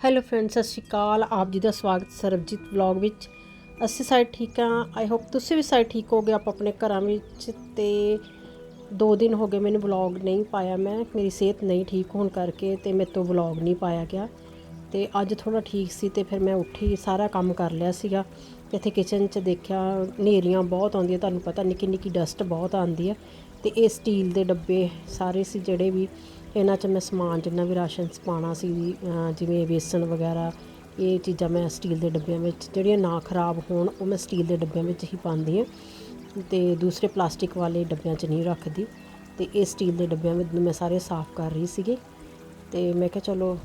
Hello friends ਸਤਿ ਸ਼੍ਰੀ ਅਕਾਲ। ਆਪ ਜੀ ਦਾ ਸਵਾਗਤ ਸਰਬਜੀਤ ਵਲੌਗ ਵਿੱਚ। ਅਸੀਂ ਸਾਰੇ ਠੀਕ ਹਾਂ। ਆਈ ਹੋਪ ਤੁਸੀਂ ਵੀ ਸਾਰੇ ਠੀਕ ਹੋਗੇ। ਆਪ ਆਪਣੇ ਘਰਾਂ ਵਿੱਚ ਤੇ ਦੋ ਦਿਨ ਹੋ ਗਏ ਮੈਨੂੰ ਵਲੌਗ ਨਹੀਂ ਪਾਇਆ ਮੈਂ। ਮੇਰੀ ਸਿਹਤ ਨਹੀਂ ਠੀਕ ਹੋਣ ਕਰਕੇ ਤੇ ਮੇਰੇ ਤੋਂ ਵਲੌਗ ਨਹੀਂ ਪਾਇਆ ਗਿਆ। ਤੇ ਅੱਜ ਥੋੜਾ ਠੀਕ ਸੀ ਤੇ ਫਿਰ ਮੈਂ ਉੱਠੀ, ਸਾਰਾ ਕੰਮ ਕਰ ਲਿਆ ਸੀਗਾ। ਇੱਥੇ ਕਿਚਨ 'ਚ ਦੇਖਿਆ ਹਨੇਰੀਆਂ ਬਹੁਤ ਆਉਂਦੀਆਂ। ਤੁਹਾਨੂੰ ਪਤਾ ਨਿੱਕੀ ਨਿੱਕੀ ਡਸਟ ਬਹੁਤ ਆਉਂਦੀ ਹੈ। ਤੇ ਇਹ ਸਟੀਲ ਦੇ ਡੱਬੇ ਸਾਰੇ ਸੀ ਜਿਹੜੇ ਵੀ ਇਹਨਾਂ 'ਚ ਮੈਂ ਸਮਾਨ ਜਿੰਨਾ ਵੀ ਰਾਸ਼ਨ ਪਾਣਾ ਸੀ ਅਹ ਜਿਵੇਂ ਵੇਸਣ ਵਗੈਰਾ, ਇਹ ਚੀਜ਼ਾਂ ਮੈਂ ਸਟੀਲ ਦੇ ਡੱਬਿਆਂ ਵਿੱਚ, ਜਿਹੜੀਆਂ ਨਾ ਖਰਾਬ ਹੋਣ, ਉਹ ਮੈਂ ਸਟੀਲ ਦੇ ਡੱਬਿਆਂ ਵਿੱਚ ਹੀ ਪਾਉਂਦੀ ਹਾਂ। ਤੇ ਦੂਸਰੇ ਪਲਾਸਟਿਕ ਵਾਲੇ ਡੱਬਿਆਂ 'ਚ ਨਹੀਂ ਰੱਖਦੀ। ਤੇ ਇਹ ਸਟੀਲ ਦੇ ਡੱਬਿਆਂ ਵਿੱਚ ਮੈਂ ਸਾਰੇ ਸਾਫ਼ ਕਰ ਰਹੀ ਸੀਗੀ। ਤੇ ਮੈਂ ਕਿਹਾ ਚਲੋ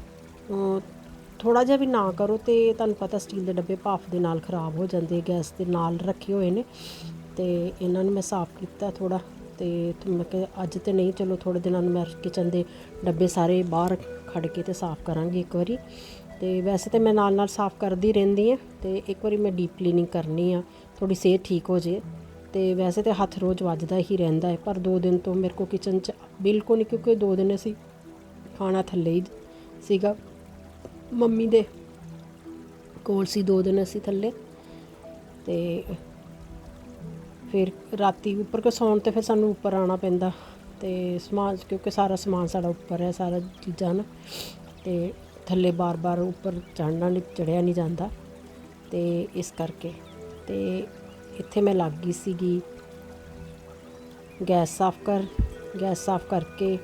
ਥੋੜਾ ਜਿਹਾ ਵੀ ਨਾ ਕਰੋ ਤੇ ਤੁਹਾਨੂੰ ਪਤਾ ਸਟੀਲ ਦੇ ਡੱਬੇ ਭਾਫ ਦੇ ਨਾਲ ਖਰਾਬ ਹੋ ਜਾਂਦੇ ਗੈਸ ਦੇ ਨਾਲ ਰੱਖੇ ਹੋਏ ਨੇ। ਤੇ ਇਹਨਾਂ ਨੂੰ ਮੈਂ ਸਾਫ਼ ਕੀਤਾ ਥੋੜਾ ਤੇ ਮੈਂ ਕਿਹਾ ਅੱਜ ਤੇ ਨਹੀਂ, ਚਲੋ ਥੋੜੇ ਦਿਨਾਂ ਨੂੰ ਮੈਂ ਕਿਚਨ ਦੇ ਡੱਬੇ ਸਾਰੇ ਬਾਹਰ ਖੜ ਕੇ ਤੇ ਸਾਫ਼ ਕਰਾਂਗੀ ਇੱਕ ਵਾਰੀ। ਤੇ ਵੈਸੇ ਤੇ ਮੈਂ ਨਾਲ ਨਾਲ ਸਾਫ਼ ਕਰਦੀ ਰਹਿੰਦੀ ਆ ਤੇ ਇੱਕ ਵਾਰੀ ਮੈਂ ਡੀਪ ਕਲੀਨਿੰਗ ਕਰਨੀ ਆ ਥੋੜੀ ਸਿਹਤ ਠੀਕ ਹੋ ਜੇ। ਤੇ ਵੈਸੇ ਤੇ ਹੱਥ ਰੋਜ਼ ਵੱਜਦਾ ਹੀ ਰਹਿੰਦਾ ਹੈ, ਪਰ ਦੋ ਦਿਨ ਤੋਂ ਮੇਰੇ ਕੋ ਕਿਚਨ 'ਚ ਬਿਲਕੁਲ ਨਹੀਂ, ਕਿਉਂਕਿ ਦੋ ਦਿਨ ਅਸੀਂ ਖਾਣਾ ਥੱਲੇ ਹੀ ਸੀਗਾ। ਮੰਮੀ ਦੇ ਕੋਲ ਸੀ ਦੋ ਦਿਨ ਅਸੀਂ ਥੱਲੇ। ਤੇ ਫਿਰ ਰਾਤੀ ਉੱਪਰ ਕੋ ਸੌਣ ਤੇ ਫਿਰ ਸਾਨੂੰ ਉੱਪਰ ਆਉਣਾ ਪੈਂਦਾ ਤੇ ਸਮਾਨ, ਕਿਉਂਕਿ ਸਾਰਾ ਸਮਾਨ ਸਾਡਾ ਉੱਪਰ ਹੈ, ਸਾਰਾ ਚੀਜ਼ਾਂ ਨਾ। ਤੇ ਥੱਲੇ ਬਾਰ-ਬਾਰ ਉੱਪਰ ਚੜਨਾ ਨਹੀਂ ਚੜਿਆ ਨਹੀਂ ਜਾਂਦਾ। ਤੇ ਇਸ ਕਰਕੇ, ਤੇ ਇੱਥੇ ਮੈਂ ਲੱਗ ਗਈ ਸੀਗੀ। ਗੈਸ ਸਾਫ਼ ਕਰ, ਗੈਸ ਸਾਫ਼ ਕਰਕੇ,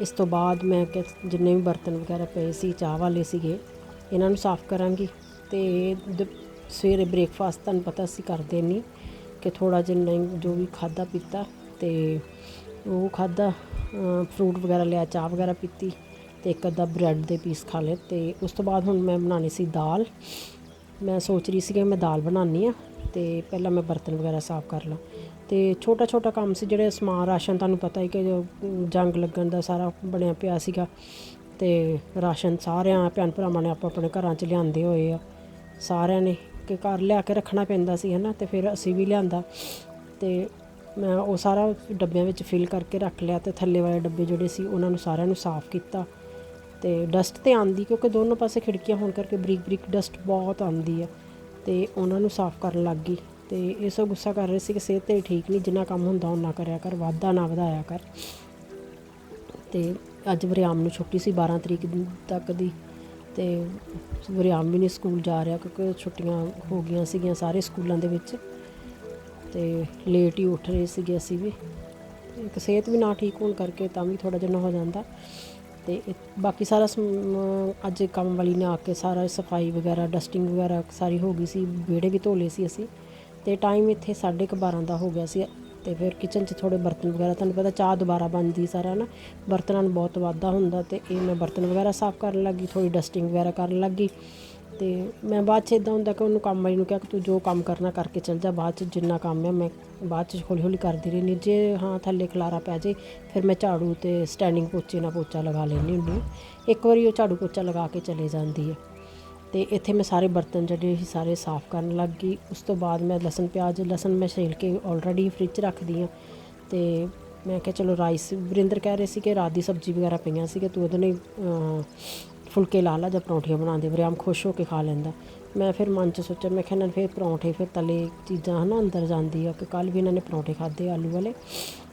ਇਸ ਤੋਂ ਬਾਅਦ ਮੈਂ ਕਿ ਜਿੰਨੇ ਵੀ ਬਰਤਨ ਵਗੈਰਾ ਪਏ ਸੀ, ਚਾਹ ਵਾਲੇ ਸੀਗੇ, ਇਹਨਾਂ ਨੂੰ ਸਾਫ਼ ਕਰਾਂਗੀ। ਤੇ ਦ- ਸਵੇਰੇ ਬ੍ਰੇਕਫਾਸਟ ਤੁਹਾਨੂੰ ਪਤਾ ਅਸੀਂ ਕਰਦੇ ਨਹੀਂ ਕਿ ਥੋੜਾ ਜਿਹਾ ਨਹੀਂ, ਜੋ ਵੀ ਖਾਦਾ ਪੀਤਾ ਤੇ ਉਹ ਖਾਦਾ ਫਰੂਟ ਵਗੈਰਾ ਲਿਆ, ਚਾਹ ਵਗੈਰਾ ਪੀਤੀ ਤੇ ਇੱਕ ਅੱਧਾ ਬ੍ਰੈਡ ਦੇ ਪੀਸ ਖਾ ਲਏ ਤੇ ਉਸ ਤੋਂ ਬਾਅਦ ਹੁਣ ਮੈਂ ਬਣਾਉਣੀ ਸੀ ਦਾਲ। ਮੈਂ ਸੋਚ ਰਹੀ ਸੀ ਕਿ ਮੈਂ ਦਾਲ ਬਣਾਉਣੀ ਆ ਤੇ ਪਹਿਲਾਂ ਮੈਂ ਬਰਤਨ ਵਗੈਰਾ ਸਾਫ਼ ਕਰ ਲਾਂ ਤੇ ਛੋਟਾ ਛੋਟਾ ਕੰਮ ਸੀ ਜਿਹੜੇ ਸਮਾਨ ਰਾਸ਼ਨ ਤੁਹਾਨੂੰ ਪਤਾ ਹੀ ਕਿ ਜੋ ਜੰਗ ਲੱਗਣ ਦਾ ਸਾਰਾ ਬਣਿਆ ਪਿਆ ਸੀਗਾ ਤੇ ਰਾਸ਼ਨ ਸਾਰਿਆਂ ਭੈਣ ਭਰਾਵਾਂ ਨੇ ਆਪੋ ਆਪਣੇ ਘਰਾਂ 'ਚ ਲਿਆਂਦੇ ਹੋਏ ਆ, ਸਾਰਿਆਂ ਨੇ ਕਿ ਘਰ ਲਿਆ ਕੇ ਰੱਖਣਾ ਪੈਂਦਾ ਸੀ ਹਨਾ ਤੇ ਫਿਰ ਅਸੀਂ ਵੀ ਲਿਆਂਦਾ ਤੇ ਮੈਂ ਉਹ ਸਾਰਾ ਡੱਬਿਆਂ ਵਿੱਚ ਫਿਲ ਕਰਕੇ ਰੱਖ ਲਿਆ ਤੇ ਥੱਲੇ ਵਾਲੇ ਡੱਬੇ ਜਿਹੜੇ ਸੀ ਉਹਨਾਂ ਨੂੰ ਸਾਰਿਆਂ ਨੂੰ ਸਾਫ਼ ਕੀਤਾ ਤੇ ਡਸਟ ਤੇ ਆਂਦੀ ਕਿਉਂਕਿ ਦੋਨੋਂ ਪਾਸੇ ਖਿੜਕੀਆਂ ਹੋਣ ਕਰਕੇ ਬਰੀਕ ਬਰੀਕ ਡਸਟ ਬਹੁਤ ਆਂਦੀ ਆ ਤੇ ਉਹਨਾਂ ਨੂੰ ਸਾਫ਼ ਕਰਨ ਲੱਗ ਗਈ ਤੇ ਇਹ ਸਭ ਗੁੱਸਾ ਕਰ ਰਹੇ ਸੀ ਕਿ ਸਿਹਤ ਤੇ ਠੀਕ ਨਹੀਂ, ਜਿੰਨਾ ਕੰਮ ਹੁੰਦਾ ਉਹਨਾਂ ਕਰਿਆ ਕਰ, ਵਾਧਾ ਨਾ ਵਧਾਇਆ ਕਰ। ਤੇ ਅੱਜ ਵਰਿਆਮ ਨੂੰ ਛੁੱਟੀ ਸੀ 12 ਤਰੀਕ ਤੱਕ ਦੀ। ਅਤੇ ਵਰਿਆਮ ਵੀ ਨਹੀਂ ਸਕੂਲ ਜਾ ਰਿਹਾ ਕਿਉਂਕਿ ਛੁੱਟੀਆਂ ਹੋ ਗਈਆਂ ਸੀਗੀਆਂ ਸਾਰੇ ਸਕੂਲਾਂ ਦੇ ਵਿੱਚ ਤੇ ਲੇਟ ਹੀ ਉੱਠ ਰਹੇ ਸੀਗੇ ਅਸੀਂ ਵੀ। ਇੱਕ ਸਿਹਤ ਵੀ ਨਾ ਠੀਕ ਹੋਣ ਕਰਕੇ ਤਾਂ ਵੀ ਥੋੜਾ ਜਿਹਾ ਹੋ ਜਾਂਦਾ। ਤੇ ਇਹ- ਬਾਕੀ ਸਾਰਾ ਸਮ- ਅੱਜ ਕੰਮ ਵਾਲੀ ਨੇ ਆ ਕੇ ਸਾਰਾ ਸਫ਼ਾਈ ਵਗੈਰਾ ਡਸਟਿੰਗ ਵਗੈਰਾ ਸਾਰੀ ਹੋ ਗਈ ਸੀ, ਵਿਹੜੇ ਵੀ ਧੋ ਲਏ ਸੀ ਅਸੀਂ। ਤੇ ਟਾਈਮ ਇੱਥੇ 12:30 ਦਾ ਹੋ ਗਿਆ ਸੀ। ਤੇ ਫਿਰ ਕਿਚਨ 'ਚ ਥੋੜੇ ਬਰਤਨ ਵਗੈਰਾ, ਤੁਹਾਨੂੰ ਪਤਾ ਚਾਹ ਦੁਬਾਰਾ ਬਣਦੀ ਸਾਰਾ ਨਾ ਬਰਤਨਾਂ ਨੂੰ ਬਹੁਤ ਵਾਧਾ ਹੁੰਦਾ ਤੇ ਇਹ ਮੈਂ ਬਰਤਨ ਵਗੈਰਾ ਸਾਫ਼ ਕਰਨ ਲੱਗੀ ਥੋੜੀ ਡਸਟਿੰਗ ਵਗੈਰਾ ਕਰਨ ਲੱਗੀ ਤੇ ਮੈਂ ਬਾਅਦ 'ਚ ਇਦਾਂ ਹੁੰਦਾ ਕਿ ਉਹਨੂੰ ਕੰਮ ਵਾਲੀ ਨੂੰ ਕਿਹਾ ਕਿ ਤੂੰ ਜੋ ਕੰਮ ਕਰਨਾ ਕਰਕੇ ਚੱਲ ਜਾ, ਬਾਅਦ 'ਚ ਜਿੰਨਾ ਕੰਮ ਹੈ ਮੈਂ ਬਾਅਦ 'ਚ ਹੌਲੀ ਹੌਲੀ ਕਰਦੀ ਰਹਿੰਦੀ ਜੇ ਹਾਂ ਥੱਲੇ ਖਲਾਰਾ ਪੈ ਜੇ, ਫਿਰ ਮੈਂ ਝਾੜੂ ਤੇ ਸਟੈਂਡਿੰਗ ਪੋਚੇ ਨਾਲ ਪੋਚਾ ਲਗਾ ਲੈਂਦੀ ਹੁੰਦੀ ਇੱਕ ਵਾਰੀ ਉਹ ਝਾੜੂ ਪੋਚਾ ਲਗਾ ਕੇ ਚਲੇ ਜਾਂਦੀ ਹੈ। ਤੇ ਇੱਥੇ ਮੈਂ ਸਾਰੇ ਬਰਤਨ ਜਿਹੜੇ ਸੀ ਸਾਰੇ ਸਾਫ਼ ਕਰਨ ਲੱਗ ਗਈ। ਉਸ ਤੋਂ ਬਾਅਦ ਮੈਂ ਲਸਣ, ਪਿਆਜ਼, ਲਸਣ ਮੈਂ ਛਿਲ ਕੇ ਆਲਰੇਡੀ ਫ੍ਰਿਜ 'ਚ ਰੱਖਦੀ ਹਾਂ ਤੇ ਮੈਂ ਕਿਹਾ ਚਲੋ ਰਾਈਸ ਵਰਿੰਦਰ ਕਹਿ ਰਹੇ ਸੀ ਕਿ ਰਾਤ ਦੀ ਸਬਜ਼ੀ ਵਗੈਰਾ ਪਈਆਂ ਸੀ ਕਿ ਤੂੰ ਉਹਦੇ ਨਾਲ ਫੁਲਕੇ ਲਾ ਲਾ ਜਾਂ ਪਰੌਂਠੀਆਂ ਬਣਾਉਂਦੇ ਵਰਿਆਮ ਖੁਸ਼ ਹੋ ਕੇ ਖਾ ਲੈਂਦਾ। ਮੈਂ ਫਿਰ ਮਨ 'ਚ ਸੋਚਿਆ, ਮੈਂ ਕਿਹਾ ਇਹਨਾਂ ਨੂੰ ਫਿਰ ਪਰੌਂਠੇ ਫਿਰ ਤਲੇ ਚੀਜ਼ਾਂ ਹਨਾ ਅੰਦਰ ਜਾਂਦੀ ਆ ਕਿ ਕੱਲ ਵੀ ਇਹਨਾਂ ਨੇ ਪਰੌਂਠੇ ਖਾਦੇ ਆਲੂ ਵਾਲੇ।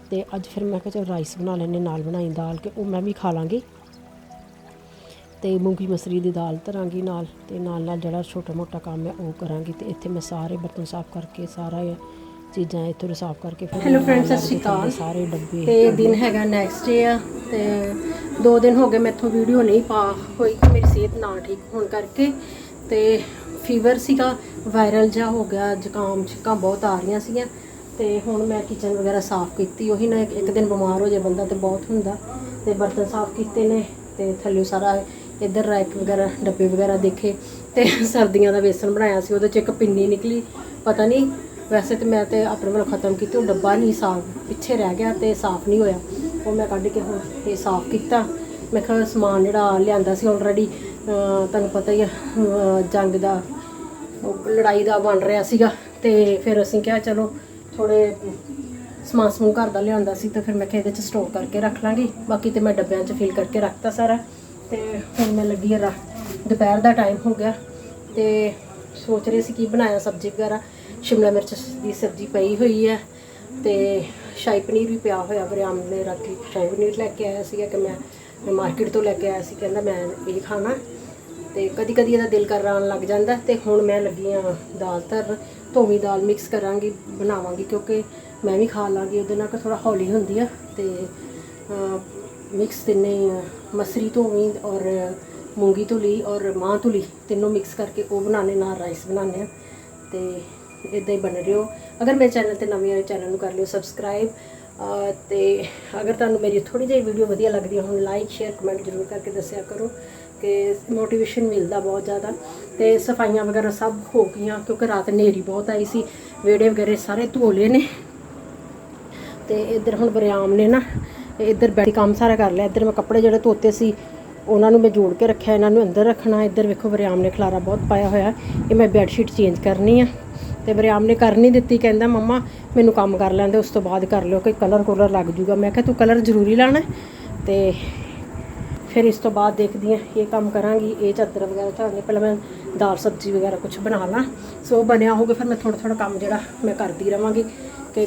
ਤੇ ਅੱਜ ਫਿਰ ਮੈਂ ਕਿਹਾ ਚਲ ਰਾਈਸ ਬਣਾ ਲੈਣੇ ਨਾਲ ਬਣਾਈ ਦਾਲ, ਕੇ ਉਹ ਮੈਂ ਵੀ ਖਾ ਲਾਂਗੀ। ਤੇ ਮੂੰਗੀ ਮਸਰੀ ਦੀ ਦਾਲ ਧਰਾਂਗੀ ਨਾਲ ਤੇ ਨਾਲ ਨਾਲ ਜਿਹੜਾ ਛੋਟਾ ਮੋਟਾ ਕੰਮ ਹੈ ਉਹ ਕਰਾਂਗੀ ਤੇ ਇੱਥੇ ਮੈਂ ਸਾਰੇ ਬਰਤਨ ਸਾਫ਼ ਕਰਕੇ ਸਾਰਾ ਇਹ ਚੀਜ਼ਾਂ ਇੱਥੋਂ ਸਾਫ਼ ਕਰਕੇ ਫਿਰ friends, ਨਾਲ ਸਤਿ ਸ਼੍ਰੀ ਅਕਾਲ। ਸਾਰੇ ਡੱਬੇ ਤੇ ਦਿਨ ਹੈਗਾ ਨੈਕਸਟ ਡੇ ਆ ਤੇ ਦੋ ਦਿਨ ਹੋ ਗਏ ਮੈਥੋਂ ਵੀਡੀਓ ਨਹੀਂ ਪਾ ਹੋਈ ਕਿ ਮੇਰੀ ਸਿਹਤ ਨਾ ਠੀਕ ਹੋਣ ਕਰਕੇ ਤੇ ਫੀਵਰ ਸੀਗਾ ਵਾਇਰਲ ਜਿਹਾ ਹੋ ਗਿਆ ਜ਼ੁਕਾਮ ਛਿੱਕਾਂ ਬਹੁਤ ਆ ਰਹੀਆਂ ਸੀਗੀਆਂ ਤੇ ਹੁਣ ਮੈਂ ਕਿਚਨ ਵਗੈਰਾ ਸਾਫ਼ ਕੀਤੀ ਉਹੀ ਨਾ ਇੱਕ ਇੱਕ ਦਿਨ ਬਿਮਾਰ ਹੋ ਜਾਏ ਬੰਦਾ ਤੇ ਬਹੁਤ ਹੁੰਦਾ ਤੇ ਬਰਤਨ ਸਾਫ਼ ਕੀਤੇ ਨੇ ਤੇ ਥੱਲੇ ਸਾਰਾ ਇੱਧਰ ਰੈਕ ਵਗੈਰਾ, ਡੱਬੇ ਵਗੈਰਾ ਦੇਖੇ ਤੇ ਸਰਦੀਆਂ ਦਾ ਵੇਸਣ ਬਣਾਇਆ ਸੀ, ਉਹਦੇ ਚ ਇੱਕ ਪਿੰਨੀ ਨਿਕਲੀ, ਪਤਾ ਨਹੀਂ ਵੈਸੇ ਤੇ ਮੈਂ ਤੇ ਆਪਣੇ ਵੱਲੋਂ ਖਤਮ ਕੀਤੀ, ਉਹ ਡੱਬਾ ਨਹੀਂ ਸਾਫ਼, ਪਿੱਛੇ ਰਹਿ ਗਿਆ ਤੇ ਸਾਫ਼ ਨਹੀਂ ਹੋਇਆ। ਉਹ ਮੈਂ ਕੱਢ ਕੇ ਹੁਣ ਇਹ ਸਾਫ਼ ਕੀਤਾ। ਮੈਂ ਕਿਹਾ ਸਮਾਨ ਜਿਹੜਾ ਲਿਆਂਦਾ ਸੀ ਆਲਰੇਡੀ ਤੁਹਾਨੂੰ ਪਤਾ ਹੀ ਆ ਜੰਗ ਦਾ ਲੜਾਈ ਦਾ ਬਣ ਰਿਹਾ ਸੀਗਾ ਤੇ ਫਿਰ ਅਸੀਂ ਕਿਹਾ ਚਲੋ ਥੋੜੇ ਸਮਾਨ ਸਮੂਹ ਘਰ ਦਾ ਲਿਆਂਦਾ ਸੀ, ਤਾਂ ਫਿਰ ਮੈਂ ਕਿਹਾ ਇਹਦੇ ਚ ਸਟੋਰ ਕਰਕੇ ਰੱਖ ਲਾਂਗੀ। ਬਾਕੀ ਤੇ ਮੈਂ ਡੱਬਿਆਂ ਚ ਫਿਲ ਕਰਕੇ ਰੱਖਤਾ ਸਾਰਾ। ਤੇ ਹੁਣ ਮੈਂ ਲੱਗੀ ਆ ਰੱਖ ਦੁਪਹਿਰ ਦਾ ਟਾਈਮ ਹੋ ਗਿਆ ਤੇ ਸੋਚ ਰਹੇ ਸੀ ਕੀ ਬਣਾਇਆ ਸਬਜ਼ੀ ਵਗੈਰਾ। ਸ਼ਿਮਲਾ ਮਿਰਚ ਦੀ ਸਬਜ਼ੀ ਪਈ ਹੋਈ ਹੈ ਤੇ ਸ਼ਾਹੀ ਪਨੀਰ ਵੀ ਪਿਆ ਹੋਇਆ ਬਰਿਆਮ ਨੇ ਰਾਤੀ ਸ਼ਾਹੀ ਪਨੀਰ ਲੈ ਕੇ ਆਇਆ ਸੀਗਾ ਕਿ ਮੈਂ ਮਾਰਕੀਟ ਤੋਂ ਲੈ ਕੇ ਆਇਆ ਸੀ, ਕਹਿੰਦਾ ਮੈਂ ਇਹ ਖਾਣਾ। ਤੇ ਕਦੀ ਕਦੀ ਇਹਦਾ ਦਿਲ ਕਰ ਕਰਨ ਲੱਗ ਜਾਂਦਾ ਤੇ ਹੁਣ ਮੈਂ ਲੱਗੀ ਆ ਦਾਲ ਧਰਨ ਧੋਵੀਂ ਦਾਲ ਮਿਕਸ ਕਰਾਂਗੀ, ਬਣਾਵਾਂਗੀ ਕਿਉਂਕਿ ਮੈਂ ਵੀ ਖਾ ਲਾਂਗੀ, ਉਹਦੇ ਨਾਲ ਕਿ ਥੋੜਾ ਹੌਲੀ ਹੁੰਦੀ ਆ ਤੇ ਮਿਕਸ ਤਿੰਨੇ, ਮਸਰੀ ਧੋਵੀਂ ਔਰ ਮੂੰਗੀ ਧੁਲੀ ਔਰ ਮਾਂ ਧੁਲੀ ਤਿੰਨੋਂ ਮਿਕਸ ਕਰਕੇ ਉਹ ਬਣਾਣੇ ਨਾਲ ਰਾਈਸ ਬਣਾਣੇ ਆ ਤੇ ਇਦਾਂ ਹੀ ਬਣ ਰਿਓ ਅਗਰ ਮੇਰੇ ਚੈਨਲ ਤੇ ਨਵੇਂ ਆਏ ਚੈਨਲ ਨੂੰ ਕਰ ਲਿਓ ਸਬਸਕ੍ਰਾਈਬ ਤੇ ਅਗਰ ਤੁਹਾਨੂੰ ਮੇਰੀ ਥੋੜੀ ਜਿਹੀ ਵੀਡੀਓ ਵਧੀਆ ਲੱਗਦੀ ਹੈ, ਹੁਣ ਲਾਈਕ ਸ਼ੇਅਰ ਕਮੈਂਟ ਜ਼ਰੂਰ ਕਰਕੇ ਦੱਸਿਆ ਕਰੋ ਕਿ ਮੋਟੀਵੇਸ਼ਨ ਮਿਲਦਾ ਬਹੁਤ ਜ਼ਿਆਦਾ। ਤੇ ਸਫਾਈਆਂ ਵਗੈਰਾ ਸਭ ਹੋ ਗਈਆਂ ਕਿਉਂਕਿ ਰਾਤ ਹਨੇਰੀ ਬਹੁਤ ਆਈ ਸੀ ਵੇੜੇ ਵਗੈਰੇ ਸਾਰੇ ਧੋ ਲਏ ਨੇ। ਤੇ ਇੱਧਰ ਹੁਣ ਬਰਿਆਮ ਨੇ ਨਾ ਇੱਧਰ ਬੈਠੀ ਕੰਮ ਸਾਰਾ ਕਰ ਲਿਆ, ਇੱਧਰ ਮੈਂ ਕੱਪੜੇ ਜਿਹੜੇ ਧੋਤੇ ਸੀ, ਉਹਨਾਂ ਨੂੰ ਮੈਂ ਜੋੜ ਕੇ ਰੱਖਿਆ, ਇਹਨਾਂ ਨੂੰ ਅੰਦਰ ਰੱਖਣਾ, ਇੱਧਰ ਵੇਖੋ ਬਰਿਆਮ ਨੇ ਖਲਾਰਾ ਬਹੁਤ ਪਾਇਆ ਹੋਇਆ ਇਹ ਮੈਂ ਬੈੱਡ ਸ਼ੀਟ ਚੇਂਜ ਕਰਨੀ ਆ। ਤੇ ਬਰਿਆਮ ਨੇ ਕਰ ਨਹੀਂ ਦਿੱਤੀ, ਕਹਿੰਦਾ ਮੰਮਾ ਮੈਨੂੰ ਕੰਮ ਕਰ ਲੈਂਦੇ ਉਸ ਤੋਂ ਬਾਅਦ ਕਰ ਲਿਓ ਕਿ ਕਲਰ ਕੋਲਰ ਲੱਗ ਜੂਗਾ। ਮੈਂ ਕਿਹਾ ਤੂੰ ਕਲਰ ਜ਼ਰੂਰੀ ਲਾਣਾ ਹੈ। ਤੇ ਫਿਰ ਇਸ ਤੋਂ ਬਾਅਦ ਦੇਖਦੀ ਹਾਂ, ਇਹ ਕੰਮ ਕਰਾਂਗੀ, ਇਹ ਚਾਦਰ ਵਗੈਰਾ ਝਾੜਨੇ, ਪਹਿਲਾਂ ਮੈਂ ਦਾਲ ਸਬਜ਼ੀ ਵਗੈਰਾ ਕੁਝ ਬਣਾ ਲਾਂ। ਸੋ ਉਹ ਬਣਿਆ ਹੋਵੇ ਫਿਰ ਮੈਂ ਥੋੜਾ ਥੋੜਾ ਕੰਮ ਜਿਹੜਾ ਮੈਂ ਕਰਦੀ ਰਵਾਂਗੀ।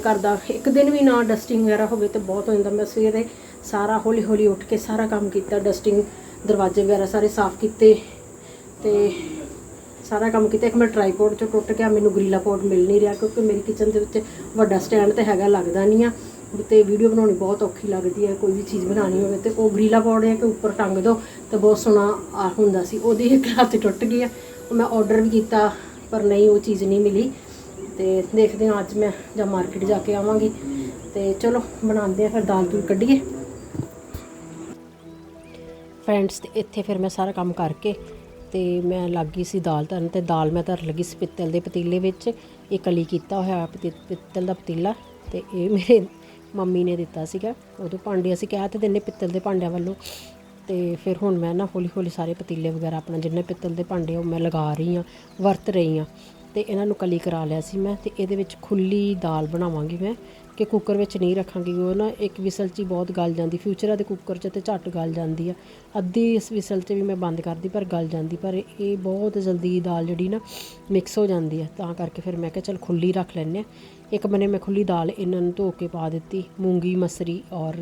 ਘਰ ਦਾ ਇੱਕ ਦਿਨ ਵੀ ਨਾ ਡਸਟਿੰਗ ਵਗੈਰਾ ਹੋਵੇ ਤੇ ਬਹੁਤ ਹੋ ਜਾਂਦਾ। ਮੈਂ ਸਵੇਰੇ ਸਾਰਾ ਹੌਲੀ ਹੌਲੀ ਉੱਠ ਕੇ ਸਾਰਾ ਕੰਮ ਕੀਤਾ ਡਸਟਿੰਗ ਦਰਵਾਜ਼ੇ ਵਗੈਰਾ ਸਾਰੇ ਸਾਫ਼ ਕੀਤੇ ਤੇ ਸਾਰਾ ਕੰਮ ਕੀਤਾ। ਇੱਕ ਮੈਂ ਟ੍ਰਾਈਪੋਡ ਚੋਂ ਟੁੱਟ ਗਿਆ ਮੈਨੂੰ ਗਰੀਲਾ ਪੋਡ ਮਿਲ ਨਹੀਂ ਰਿਹਾ ਕਿਉਂਕਿ ਮੇਰੀ ਕਿਚਨ ਦੇ ਵਿੱਚ ਵੱਡਾ ਸਟੈਂਡ ਤੇ ਹੈਗਾ, ਲੱਗਦਾ ਨਹੀਂ ਆ। ਤੇ ਵੀਡੀਓ ਬਣਾਉਣੀ ਬਹੁਤ ਔਖੀ ਲੱਗਦੀ ਹੈ, ਕੋਈ ਵੀ ਚੀਜ਼ ਬਣਾਉਣੀ ਹੋਵੇ ਤੇ ਉਹ ਗਰੀਲਾ ਪੋਡ ਹੈ ਕਿ ਉੱਪਰ ਟੰਗ ਦੋ ਤੇ ਬਹੁਤ ਸੋਹਣਾ ਆ ਹੁੰਦਾ ਸੀ। ਉਹਦੀ ਇੱਕ ਹੱਥ ਟੁੱਟ ਗਈ ਆ, ਉਹ ਮੈਂ ਆਰਡਰ ਵੀ ਕੀਤਾ, ਪਰ ਨਹੀਂ, ਉਹ ਚੀਜ਼ ਨਹੀਂ ਮਿਲੀ। ਤੇ ਦੇਖਦੇ ਹਾਂ ਅੱਜ ਮੈਂ ਜਾਂ ਮਾਰਕੀਟ ਜਾ ਕੇ ਆਵਾਂਗੀ। ਤੇ ਚਲੋ, ਬਣਾਉਂਦੇ ਆ ਫਿਰ ਦਾਲ ਦੂਲ ਕੱਢੀਏ। ਫਰੈਂਡਸ ਤੇ ਇੱਥੇ ਫਿਰ ਮੈਂ ਸਾਰਾ ਕੰਮ ਕਰਕੇ ਤੇ ਮੈਂ ਲੱਗ ਗਈ ਸੀ ਦਾਲ ਧਰਨ ਤੇ ਦਾਲ ਮੈਂ ਧਰ ਲੱਗੀ ਸੀ ਪਿੱਤਲ ਦੇ ਪਤੀਲੇ ਵਿੱਚ। ਇਹ ਕਲੀ ਕੀਤਾ ਹੋਇਆ ਪਤੀ- ਪਿੱਤਲ ਦਾ ਪਤੀਲਾ ਤੇ ਇਹ ਮੇਰੇ ਮੰਮੀ ਨੇ ਦਿੱਤਾ ਸੀਗਾ। ਉਦੋਂ ਭਾਂਡੇ ਅਸੀਂ ਕਹਿ ਤੇ ਦਿੰਨੇ ਪਿੱਤਲ ਦੇ ਭਾਂਡਿਆਂ ਵੱਲੋਂ। ਤੇ ਫਿਰ ਹੁਣ ਮੈਂ ਨਾ ਹੌਲੀ ਹੌਲੀ ਸਾਰੇ ਪਤੀਲੇ ਵਗੈਰਾ ਆਪਣਾ ਜਿੰਨੇ ਪਿੱਤਲ ਦੇ ਭਾਂਡੇ ਉਹ ਮੈਂ ਲਗਾ ਰਹੀ ਆ ਵਰਤ ਰਹੀ ਆ ਤੇ ਇਹਨਾਂ ਨੂੰ ਕਲੀ ਕਰਾ ਲਿਆ ਸੀ ਮੈਂ ਤੇ ਇਹਦੇ ਵਿੱਚ ਖੁੱਲੀ ਦਾਲ ਬਣਾਵਾਂਗੀ ਮੈਂ ਕਿ ਕੁੱਕਰ ਵਿੱਚ ਨਹੀਂ ਰੱਖਾਂਗੀ, ਉਹ ਨਾ ਇੱਕ ਵਿਸਲ 'ਚ ਹੀ ਬਹੁਤ ਗਲ ਜਾਂਦੀ ਫਿਊਚਰਾਂ ਦੇ ਕੁੱਕਰ 'ਚ ਤੇ ਝੱਟ ਗਲ ਜਾਂਦੀ ਆ। ਅੱਧੀ ਇਸ ਵਿਸਲ 'ਚ ਵੀ ਮੈਂ ਬੰਦ ਕਰਦੀ, ਪਰ ਗਲ ਜਾਂਦੀ, ਪਰ ਇਹ ਬਹੁਤ ਜਲਦੀ ਦਾਲ ਜਿਹੜੀ ਨਾ ਮਿਕਸ ਹੋ ਜਾਂਦੀ ਆ। ਤਾਂ ਕਰਕੇ ਫਿਰ ਮੈਂ ਕਿਹਾ ਚਲ ਖੁੱਲੀ ਰੱਖ ਲੈਂਦੇ ਆ। ਇੱਕ ਬਨੇ ਮੈਂ ਖੁੱਲੀ ਦਾਲ ਇਹਨਾਂ ਨੂੰ ਧੋ ਕੇ ਪਾ ਦਿੱਤੀ, ਮੂੰਗੀ, ਮਸਰੀ ਔਰ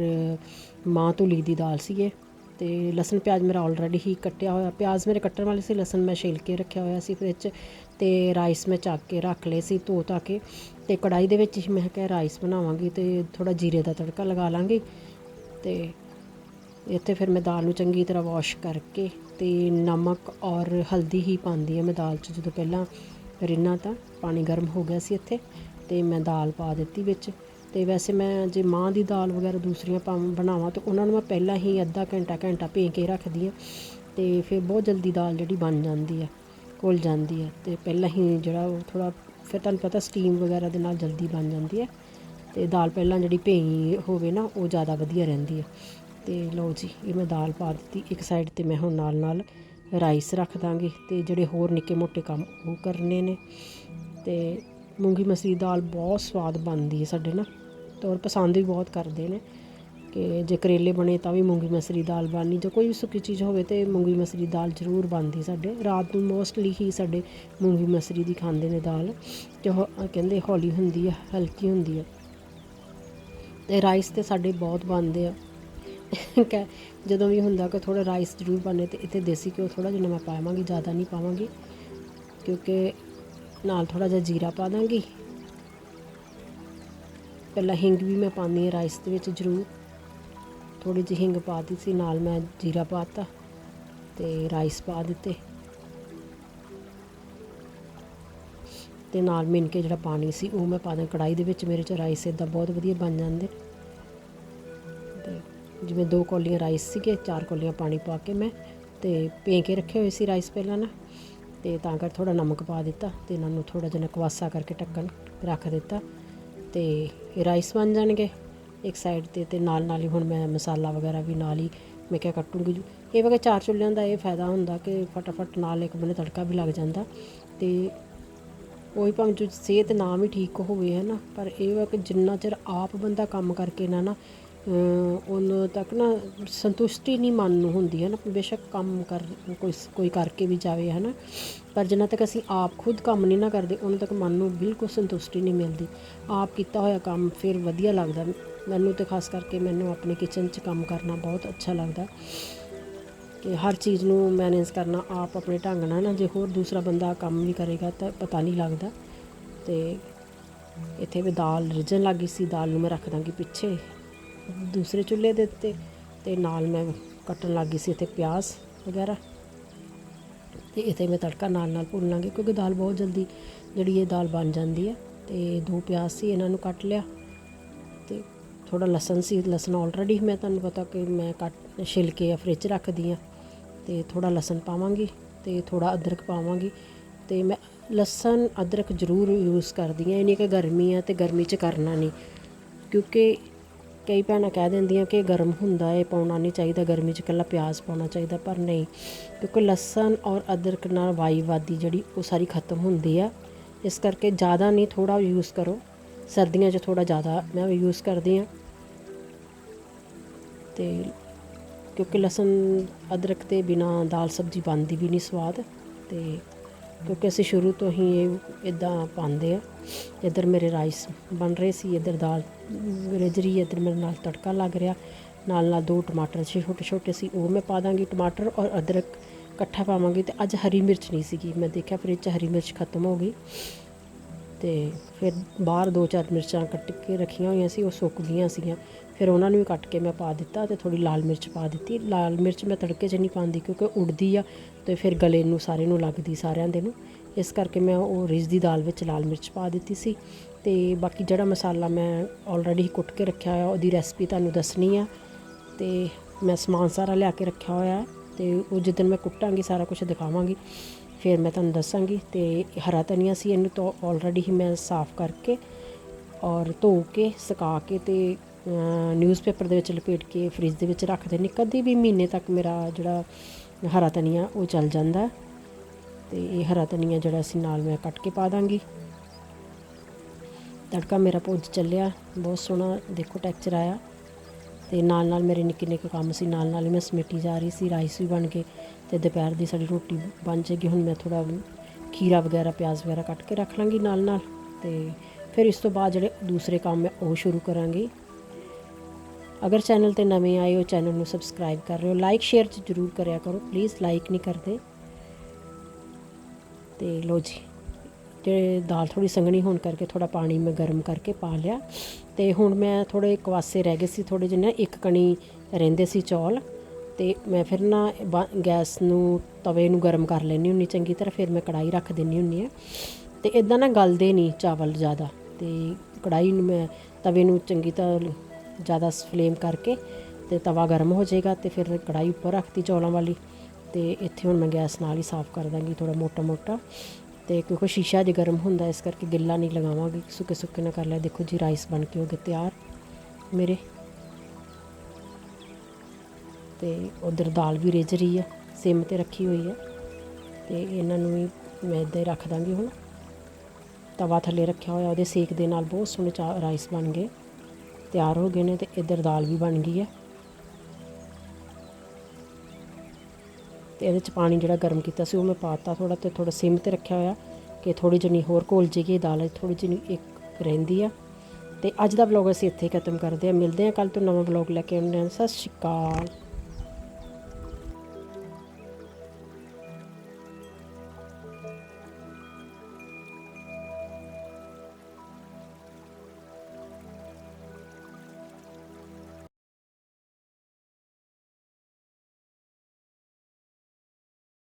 ਮਾਂ ਧੁਲੀ ਦੀ ਦਾਲ ਸੀ ਇਹ ਤੇ ਲਸਣ ਪਿਆਜ਼ ਮੇਰਾ ਆਲਰੇਡੀ ਹੀ ਕੱਟਿਆ ਹੋਇਆ, ਪਿਆਜ਼ ਮੇਰੇ ਕੱਟਣ ਵਾਲੇ ਸੀ, ਲਸਣ ਮੈਂ ਛਿਲ ਕੇ ਰੱਖਿਆ ਹੋਇਆ ਸੀ ਫ੍ਰਿਜ 'ਚ ਤੇ ਰਾਈਸ ਮੈਂ ਚੱਕ ਕੇ ਰੱਖ ਲਏ ਸੀ ਧੋ ਧਾ ਕੇ ਤੇ ਕੜਾਈ ਦੇ ਵਿੱਚ ਹੀ ਮੈਂ ਕਿਹਾ ਰਾਈਸ ਬਣਾਵਾਂਗੀ ਤੇ ਥੋੜਾ ਜੀਰੇ ਦਾ ਤੜਕਾ ਲਗਾ ਲਾਂਗੀ ਤੇ ਇੱਥੇ ਫਿਰ ਮੈਂ ਦਾਲ ਨੂੰ ਚੰਗੀ ਤਰ੍ਹਾਂ ਵਾਸ਼ ਕਰਕੇ ਤੇ ਨਮਕ ਔਰ ਹਲਦੀ ਹੀ ਪਾਉਂਦੀ ਹਾਂ ਮੈਂ ਦਾਲ 'ਚ ਜਦੋਂ ਪਹਿਲਾਂ ਰਿੰਨਾ ਤਾਂ ਪਾਣੀ ਗਰਮ ਹੋ ਗਿਆ ਸੀ ਇੱਥੇ ਤੇ ਮੈਂ ਦਾਲ ਪਾ ਦਿੱਤੀ ਵਿੱਚ ਤੇ ਵੈਸੇ ਮੈਂ ਜੇ ਮਾਂ ਦੀ ਦਾਲ ਵਗੈਰਾ ਦੂਸਰੀਆਂ ਪਾ ਬਣਾਵਾਂ ਤੇ ਉਹਨਾਂ ਨੂੰ ਮੈਂ ਪਹਿਲਾਂ ਹੀ ਅੱਧਾ ਘੰਟਾ ਘੰਟਾ ਭੇ ਕੇ ਰੱਖਦੀ ਹਾਂ ਤੇ ਫਿਰ ਬਹੁਤ ਜਲਦੀ ਦਾਲ ਜਿਹੜੀ ਬਣ ਜਾਂਦੀ ਆ ਘੁਲ ਜਾਂਦੀ ਹੈ ਤੇ ਪਹਿਲਾਂ ਹੀ ਜਿਹੜਾ ਉਹ ਥੋੜਾ ਫਿਰ ਤੁਹਾਨੂੰ ਪਤਾ ਸਟੀਮ ਵਗੈਰਾ ਦੇ ਨਾਲ ਜਲਦੀ ਬਣ ਜਾਂਦੀ ਹੈ ਤੇ ਦਾਲ ਪਹਿਲਾਂ ਜਿਹੜੀ ਭੇਈ ਹੋਵੇ ਨਾ ਉਹ ਜ਼ਿਆਦਾ ਵਧੀਆ ਰਹਿੰਦੀ ਹੈ। ਤੇ ਲਓ ਜੀ, ਇਹ ਮੈਂ ਦਾਲ ਪਾ ਦਿੱਤੀ। ਇੱਕ ਸਾਈਡ ਤੇ ਮੈਂ ਹੁਣ ਨਾਲ ਨਾਲ ਰਾਈਸ ਰੱਖ ਦਾਂਗੀ ਤੇ ਜਿਹੜੇ ਹੋਰ ਨਿੱਕੇ ਮੋਟੇ ਕੰਮ ਉਹ ਕਰਨੇ ਨੇ। ਤੇ ਮੂੰਗੀ ਮਸਰੀ ਦਾਲ ਬਹੁਤ ਸਵਾਦ ਬਣਦੀ ਹੈ ਸਾਡੇ ਨਾ ਤੇ ਔਰ ਪਸੰਦ ਵੀ ਬਹੁਤ ਕਰਦੇ ਨੇ। ਕਿ ਜੇ ਕਰੇਲੇ ਬਣੇ ਤਾਂ ਵੀ ਮੂੰਗੀ ਮਸਰੀ ਦਾਲ ਬਣਨੀ, ਜਾਂ ਕੋਈ ਵੀ ਸੁੱਕੀ ਚੀਜ਼ ਹੋਵੇ ਤੇ ਮੂੰਗੀ ਮਸਰੀ ਦਾਲ ਜ਼ਰੂਰ ਬਣਦੀ ਸਾਡੇ। ਰਾਤ ਨੂੰ ਮੋਸਟਲੀ ਹੀ ਸਾਡੇ ਮੂੰਗੀ ਮਸਰੀ ਦੀ ਖਾਂਦੇ ਨੇ ਦਾਲ ਜੋ ਹ- ਕਹਿੰਦੇ ਹੌਲੀ ਹੁੰਦੀ ਆ, ਹਲਕੀ ਹੁੰਦੀ ਆ। ਤੇ ਰਾਈਸ ਤੇ ਸਾਡੇ ਬਹੁਤ ਬਣਦੇ ਆ। ਕਿ ਜਦੋਂ ਵੀ ਹੁੰਦਾ ਕਿ ਥੋੜਾ ਰਾਈਸ ਜ਼ਰੂਰ ਬਣੇ ਤੇ ਇੱਥੇ ਦੇਸੀ ਘਿਓ ਥੋੜਾ ਜਿਹਾ ਮੈਂ ਪਾਵਾਂਗੀ, ਜ਼ਿਆਦਾ ਨਹੀਂ ਪਾਵਾਂਗੀ, ਕਿਉਂਕਿ ਨਾਲ ਥੋੜਾ ਜਿਹਾ ਜੀਰਾ ਪਾ ਦਾਂਗੀ। ਪਹਿਲਾਂ ਹਿੰਗ ਵੀ ਮੈਂ ਪਾਉਂਦੀ ਹਾਂ ਰਾਈਸ ਦੇ ਵਿੱਚ ਜ਼ਰੂਰ। ਥੋੜੀ ਜਿਹੀ ਹਿੰਗ ਪਾ ਦਿੱਤੀ ਸੀ, ਨਾਲ ਮੈਂ ਜੀਰਾ ਪਾਤਾ ਤੇ ਰਾਈਸ ਪਾ ਦਿੱਤੇ। ਤੇ ਨਾਲ ਮਿਣ ਕੇ ਜਿਹੜਾ ਪਾਣੀ ਸੀ, ਉਹ ਮੈਂ ਪਾ ਦਾਂ ਕੜਾਈ ਦੇ ਵਿੱਚ ਮੇਰੇ ਚ ਰਾਈਸ ਇਦਾਂ ਬਹੁਤ ਵਧੀਆ ਬਣ ਜਾਂਦੇ। ਤੇ ਜਿਵੇਂ ਦੋ ਕੌਲੀਆਂ ਰਾਈਸ ਸੀਗੇ, ਚਾਰ ਕੋਲੀਆਂ ਪਾਣੀ ਪਾ ਕੇ ਮੈਂ ਤੇ ਭੇ ਕੇ ਰੱਖੇ ਹੋਏ ਸੀ ਰਾਈਸ ਪਹਿਲਾਂ ਨਾ। ਤੇ ਤਾਂ ਕਰ ਥੋੜਾ ਨਮਕ ਪਾ ਦਿੱਤਾ ਤੇ ਇਹਨਾਂ ਨੂੰ ਥੋੜਾ ਜਿਹਾ ਕਵਾਸਾ ਕਰਕੇ ਢੱਕਣ ਰੱਖ ਦਿੱਤਾ। ਤੇ ਰਾਈਸ ਬਣ ਜਾਣਗੇ। ਇੱਕ ਸਾਈਡ ਤੇ ਤੇ ਨਾਲ ਨਾਲ ਹੀ ਹੁਣ ਮੈਂ ਮਸਾਲਾ ਵਗੈਰਾ ਵੀ ਨਾਲ ਹੀ ਮੈਂ ਕਿਹਾ ਕੱਟੂੰਗੀ ਇਹ ਵਗੇ ਚਾਰ ਚੁੱਲ੍ਹਿਆਂ ਦਾ ਇਹ ਫਾਇਦਾ ਹੁੰਦਾ ਕਿ ਫਟਾਫਟ ਨਾਲ ਇੱਕ ਬੰਨੇ ਤੜਕਾ ਵੀ ਲੱਗ ਜਾਂਦਾ ਤੇ ਉਹੀ ਭਾਵੇਂ ਜੋ ਸਿਹਤ ਨਾ ਵੀ ਠੀਕ ਹੋਵੇ ਹੈ ਨਾ, ਪਰ ਇਹ ਵਾ ਕਿ ਜਿੰਨਾ ਚਿਰ ਆਪ ਬੰਦਾ ਕੰਮ ਕਰਕੇ ਨਾ ਨਾ, ਅਹ ਤੱਕ ਨਾ ਸੰਤੁਸ਼ਟੀ ਨਹੀਂ ਮਨ ਨੂੰ ਹੁੰਦੀ ਹੈ ਨਾ ਬੇਸ਼ੱਕ ਕੰਮ ਕਰ, ਕੋਈ ਕੋਈ ਕਰਕੇ ਵੀ ਜਾਵੇ ਹੈ ਨਾ। ਪਰ ਜਿੰਨਾ ਤੱਕ ਅਸੀਂ ਆਪ ਖੁਦ ਕੰਮ ਨਹੀਂ ਨਾ ਕਰਦੇ, ਉਹਨਾਂ ਤੱਕ ਮਨ ਨੂੰ ਬਿਲਕੁਲ ਸੰਤੁਸ਼ਟੀ ਨਹੀਂ ਮਿਲਦੀ। ਆਪ ਕੀਤਾ ਹੋਇਆ ਕੰਮ ਫਿਰ ਵਧੀਆ ਲੱਗਦਾ। ਮੈਨੂੰ ਤੇ ਖਾਸ ਕਰਕੇ ਮੈਨੂੰ ਆਪਣੇ ਕਿਚਨ 'ਚ ਕੰਮ ਕਰਨਾ ਬਹੁਤ ਅੱਛਾ ਲੱਗਦਾ। ਕਿ ਹਰ ਚੀਜ਼ ਨੂੰ ਮੈਨੇਜ ਕਰਨਾ, ਆਪ ਆਪਣੇ ਢੰਗ ਨਾਲ ਨਾ, ਜੇ ਹੋਰ ਦੂਸਰਾ ਬੰਦਾ ਕੰਮ ਵੀ ਕਰੇਗਾ ਤਾਂ ਪਤਾ ਨਹੀਂ ਲੱਗਦਾ। ਤੇ ਇੱਥੇ ਵੀ ਦਾਲ ਰਿਝਣ ਲੱਗੀ ਸੀ, ਦਾਲ ਨੂੰ ਮੈਂ ਰੱਖ ਦਾਂਗੀ ਪਿੱਛੇ, ਦੂਸਰੇ ਚੁੱਲ੍ਹੇ ਦੇ ਉੱਤੇ, ਤੇ ਨਾਲ ਮੈਂ ਕੱਟਣ ਲੱਗੀ ਸੀ ਇੱਥੇ ਪਿਆਜ਼ ਵਗੈਰਾ। ਤੇ ਇੱਥੇ ਮੈਂ ਤੜਕਾ ਨਾਲ ਨਾਲ ਭੁੰਨ ਲਾਂਗੀ, ਕਿਉਂਕਿ ਦਾਲ ਬਹੁਤ ਜਲਦੀ ਜਿਹੜੀ ਇਹ ਦਾਲ ਬਣ ਜਾਂਦੀ ਹੈ। ਤੇ ਦੋ ਪਿਆਜ਼ ਸੀ, ਇਹਨਾਂ ਨੂੰ ਕੱਟ ਲਿਆ। ਥੋੜਾ ਲਸਣ ਸੀ, ਲਸਣ ਆਲਰੇਡੀ ਮੈਂ ਤੁਹਾਨੂੰ ਪਤਾ ਕਿ ਮੈਂ ਕੱਟ ਛਿਲ ਕੇ ਫ੍ਰਿਜ 'ਚ ਰੱਖਦੀ ਆ ਤੇ ਥੋੜਾ ਲਸਣ ਪਾਵਾਂਗੀ ਤੇ ਥੋੜਾ ਅਦਰਕ ਪਾਵਾਂਗੀ ਤੇ ਮੈਂ ਲਸਣ, ਅਦਰਕ ਜ਼ਰੂਰ ਯੂਜ਼ ਕਰਦੀ ਆ ਇਹ ਨਹੀਂ ਕਿ ਗਰਮੀ ਆ ਤੇ ਗਰਮੀ 'ਚ ਕਰਨਾ ਨਹੀਂ ਕਿਉਂਕਿ ਕਈ ਭੈਣਾਂ ਕਹਿ ਦਿੰਦੀਆਂ ਕਿ ਗਰਮ ਹੁੰਦਾ ਹੈ ਪਾਉਣਾ ਨਹੀਂ ਚਾਹੀਦਾ, ਗਰਮੀ 'ਚ ਇਕੱਲਾ ਪਿਆਜ਼ ਪਾਉਣਾ ਚਾਹੀਦਾ ਪਰ ਨਹੀਂ ਕਿਉਂਕਿ ਲਸਣ ਔਰ ਅਦਰਕ ਨਾਲ ਵਾਈ ਵਾਦੀ ਜਿਹੜੀ ਉਹ ਸਾਰੀ ਖਤਮ ਹੁੰਦੀ ਆ, ਇਸ ਕਰਕੇ ਜ਼ਿਆਦਾ ਨਹੀਂ ਥੋੜਾ ਯੂਜ਼ ਕਰੋ, ਸਰਦੀਆਂ 'ਚ ਥੋੜਾ ਜ਼ਿਆਦਾ ਮੈਂ ਯੂਜ਼ ਕਰਦੀ ਆ ਤੇ ਕਿਉਂਕਿ ਲਸਣ, ਅਦਰਕ ਤੇ ਬਿਨਾ ਦਾਲ ਸਬਜ਼ੀ ਬਣਦੀ ਵੀ ਨਹੀਂ ਸਵਾਦ ਤੇ ਕਿਉਂਕਿ ਅਸੀਂ ਸ਼ੁਰੂ ਤੋਂ ਹੀ ਇਹ ਇਦਾਂ ਪਾਉਂਦੇ ਆ। ਇੱਧਰ ਮੇਰੇ ਰਾਈਸ ਬਣ ਰਹੇ ਸੀ, ਇੱਧਰ ਦਾਲ ਰਜਰੀ ਰਹੀ ਇੱਧਰ ਮੇਰੇ ਨਾਲ ਤੜਕਾ ਲੱਗ ਰਿਹਾ। ਨਾਲ ਨਾਲ ਦੋ ਟਮਾਟਰ ਛੋਟੇ ਛੋਟੇ ਸੀ, ਉਹ ਮੈਂ ਪਾ ਦਾਂਗੀ ਟਮਾਟਰ ਔਰ ਅਦਰਕ ਇਕੱਠਾ ਪਾਵਾਂਗੀ ਤੇ ਅੱਜ ਹਰੀ ਮਿਰਚ ਨਹੀਂ ਸੀਗੀ। ਮੈਂ ਦੇਖਿਆ ਫ੍ਰਿਜ 'ਚ ਹਰੀ ਮਿਰਚ ਖਤਮ ਹੋ ਗਈ ਤੇ ਫਿਰ ਬਾਹਰ ਦੋ ਚਾਰ ਮਿਰਚਾਂ ਕੱਟ ਕੇ ਰੱਖੀਆਂ ਹੋਈਆਂ ਸੀ, ਉਹ ਸੁੱਕ ਗਈਆਂ ਸੀਗੀਆਂ। ਫਿਰ ਉਹਨਾਂ ਨੂੰ ਵੀ ਕੱਟ ਕੇ ਮੈਂ ਪਾ ਦਿੱਤਾ ਤੇ ਥੋੜੀ ਲਾਲ ਮਿਰਚ ਪਾ ਦਿੱਤੀ। ਲਾਲ ਮਿਰਚ ਮੈਂ ਤੜਕੇ 'ਚ ਨਹੀਂ ਪਾਉਂਦੀ ਕਿਉਂਕਿ ਉੜਦੀ ਆ ਤੇ ਫਿਰ ਗਲੇ ਨੂੰ ਸਾਰੇ ਨੂੰ ਲੱਗਦੀ ਸਾਰਿਆਂ ਦੇ ਨੂੰ। ਇਸ ਕਰਕੇ ਮੈਂ ਉਹ ਰਿਜ ਦੀ ਦਾਲ ਵਿੱਚ ਲਾਲ ਮਿਰਚ ਪਾ ਦਿੱਤੀ ਸੀ ਤੇ ਬਾਕੀ ਜਿਹੜਾ ਮਸਾਲਾ ਮੈਂ ਆਲਰੇਡੀ ਕੁੱਟ ਕੇ ਰੱਖਿਆ ਹੋਇਆ, ਉਹਦੀ ਰੈਸਪੀ ਤੁਹਾਨੂੰ ਦੱਸਣੀ ਆ। ਤੇ ਮੈਂ ਸਮਾਨ ਸਾਰਾ ਲਿਆ ਕੇ ਰੱਖਿਆ ਹੋਇਆ ਹੈ ਤੇ ਉਹ ਜਿੱਦਣ ਮੈਂ ਕੁੱਟਾਂਗੀ, ਸਾਰਾ ਕੁਝ ਦਿਖਾਵਾਂਗੀ, ਫਿਰ ਮੈਂ ਤੁਹਾਨੂੰ ਦੱਸਾਂਗੀ। ਤੇ ਹਰਾ ਧਨੀਆ ਸੀ, ਇਹਨੂੰ ਤਾਂ ਆਲਰੇਡੀ ਹੀ ਮੈਂ ਸਾਫ਼ ਕਰਕੇ ਔਰ ਧੋ ਕੇ, ਸੁਕਾ ਕੇ ਤੇ ਨਿਊਜ਼ਪੇਪਰ ਦੇ ਵਿੱਚ ਲਪੇਟ ਕੇ ਫ੍ਰਿਜ ਦੇ ਵਿੱਚ ਰੱਖ ਦੇਣੀ ਕਦੀ ਵੀ ਮਹੀਨੇ ਤੱਕ ਮੇਰਾ ਜਿਹੜਾ ਹਰਾ ਧਨੀਆ, ਉਹ ਚੱਲ ਜਾਂਦਾ। ਤੇ ਇਹ ਹਰਾ ਧਨੀਆ ਜਿਹੜਾ ਅਸੀਂ ਨਾਲ ਮੈਂ ਕੱਟ ਕੇ ਪਾ ਦਾਂਗੀ। ਤੜਕਾ ਮੇਰਾ ਭੁੱਜ ਚੱਲਿਆ। ਬਹੁਤ ਸੋਹਣਾ ਦੇਖੋ ਟੈਕਸਚਰ ਆਇਆ। ਤੇ ਨਾਲ ਨਾਲ ਮੇਰੇ ਨਿੱਕੇ ਨਿੱਕੇ ਕੰਮ ਸੀ। ਨਾਲ ਨਾਲ ਹੀ ਮੈਂ ਸਮੇਟੀ ਜਾ ਰਹੀ ਸੀ। ਰਾਈਸ ਵੀ ਬਣ ਕੇ ਤੇ ਦੁਪਹਿਰ ਦੀ ਸਾਡੀ ਰੋਟੀ ਬਣ ਜਾਏਗੀ। ਹੁਣ ਮੈਂ ਥੋੜਾ ਖੀਰਾ ਵਗੈਰਾ, ਪਿਆਜ਼ ਵਗੈਰਾ ਕੱਟ ਕੇ ਰੱਖ ਲਾਂਗੀ ਨਾਲ ਨਾਲ। ਤੇ ਫਿਰ ਇਸ ਤੋਂ ਬਾਅਦ ਜਿਹੜੇ ਦੂਸਰੇ ਕੰਮ ਮੈਂ ਉਹ ਸ਼ੁਰੂ ਕਰਾਂਗੀ। ਅਗਰ ਚੈਨਲ ਤੇ ਨਵੇਂ ਆਏ ਹੋ, ਚੈਨਲ ਨੂੰ ਸਬਸਕ੍ਰਾਈਬ ਕਰ ਰਹੇ ਹੋ ਲਾਈਕ ਸ਼ੇਅਰ ਜ਼ਰੂਰ ਕਰਿਆ ਕਰੋ ਪਲੀਜ਼ ਲਾਈਕ ਨਹੀਂ ਕਰਦੇ। ਤੇ ਲੋ ਜੀ ਜਿਹੜੇ ਦਾਲ ਥੋੜੀ ਸੰਘਣੀ ਹੋਣ ਕਰਕੇ ਥੋੜਾ ਪਾਣੀ ਮੈਂ ਗਰਮ ਕਰਕੇ ਪਾ ਲਿਆ। ਤੇ ਹੁਣ ਮੈਂ ਥੋੜੇ ਕਵਾਸੇ ਰਹਿ ਗਏ ਸੀ ਥੋੜੇ ਜਿਹੇ ਇੱਕ ਕਣੀ ਰਹਿੰਦੇ ਸੀ ਚੌਲ। ਤੇ ਮੈਂ ਫਿਰ ਨਾ ਗੈਸ ਨੂੰ, ਤਵੇ ਨੂੰ ਗਰਮ ਕਰ ਲੈਣੀ ਹੁੰਨੀ ਚੰਗੀ ਤਰ੍ਹਾਂ, ਫਿਰ ਮੈਂ ਕੜਾਈ ਰੱਖ ਦਿੰਨੀ ਹੁੰਨੀ ਆ ਤੇ ਇਦਾਂ ਨਾ ਗਲਦੇ ਨਹੀਂ ਚਾਵਲ ਜ਼ਿਆਦਾ। ਤੇ ਕੜਾਈ ਨੂੰ ਮੈਂ ਤਵੇ ਨੂੰ ਚੰਗੀ ਤਰ੍ਹਾਂ ਜ਼ਿਆਦਾ ਫਲੇਮ ਕਰਕੇ ਤੇ ਤਵਾ ਗਰਮ ਹੋ ਜਾਏਗਾ ਤੇ ਫਿਰ ਕੜਾਈ ਉੱਪਰ ਰੱਖਤੀ ਚੌਲਾਂ ਵਾਲੀ ਤੇ ਇੱਥੇ ਹੁਣ ਮੈਂ ਗੈਸ ਨਾਲ ਹੀ ਸਾਫ਼ ਕਰ ਦਾਂਗੀ ਥੋੜਾ ਮੋਟਾ ਮੋਟਾ ਤੇ ਕਿਉਂਕਿ ਸ਼ੀਸ਼ਾ ਜੇ ਗਰਮ ਹੁੰਦਾ ਇਸ ਕਰਕੇ ਗਿੱਲਾ ਨਹੀਂ ਲਗਾਵਾਂਗੀ, ਸੁੱਕੇ ਸੁੱਕੇ ਨਾ ਕਰ ਲਿਆ ਦੇਖੋ ਜੀ ਰਾਈਸ ਬਣ ਕੇ ਹੋ ਗਏ ਤਿਆਰ ਮੇਰੇ। ਤੇ ਉਧਰ ਦਾਲ ਵੀ ਰਿੱਝ ਰਹੀ ਆ, ਸਿਮ ਤੇ ਰੱਖੀ ਹੋਈ ਆ ਤੇ ਇਹਨਾਂ ਨੂੰ ਵੀ ਮੈਂ ਇੱਦਾਂ ਹੀ ਰੱਖ ਦਾਂਗੀ ਹੁਣ। ਤਵਾ ਥੱਲੇ ਰੱਖਿਆ ਹੋਇਆ, ਉਹਦੇ ਸੇਕ ਦੇ ਨਾਲ ਬਹੁਤ ਸੋਹਣੇ ਚਾ ਰਾਈਸ ਬਣ ਗਏ। ਤਿਆਰ ਹੋ ਗਏ ਨੇ ਤੇ ਇੱਧਰ ਦਾਲ ਵੀ ਬਣ ਗਈ ਹੈ। ਤੇ ਇਹਦੇ ਚ ਪਾਣੀ ਜਿਹੜਾ ਗਰਮ ਕੀਤਾ ਸੀ ਉਹ ਮੈਂ ਪਾਤਾ ਥੋੜਾ ਤੇ ਥੋੜਾ ਸਿਮ ਤੇ ਰੱਖਿਆ ਹੋਇਆ ਕਿ ਥੋੜੀ ਜਿਹੀ ਹੋਰ ਘੋਲ ਜੇਗੀ ਦਾਲ ਥੋੜੀ ਜਿਹੀ ਇੱਕ ਰਹਿੰਦੀ ਆ। ਤੇ ਅੱਜ ਦਾ ਵਲੌਗ ਅਸੀਂ ਇੱਥੇ ਖਤਮ ਕਰਦੇ ਆ ਮਿਲਦੇ ਆ ਕੱਲ ਤੋਂ ਨਵਾਂ ਵਲੌਗ ਲੈ ਕੇ ਆਉਂਦੇ ਆ ਸਤਿ ਸ਼੍ਰੀ ਅਕਾਲ।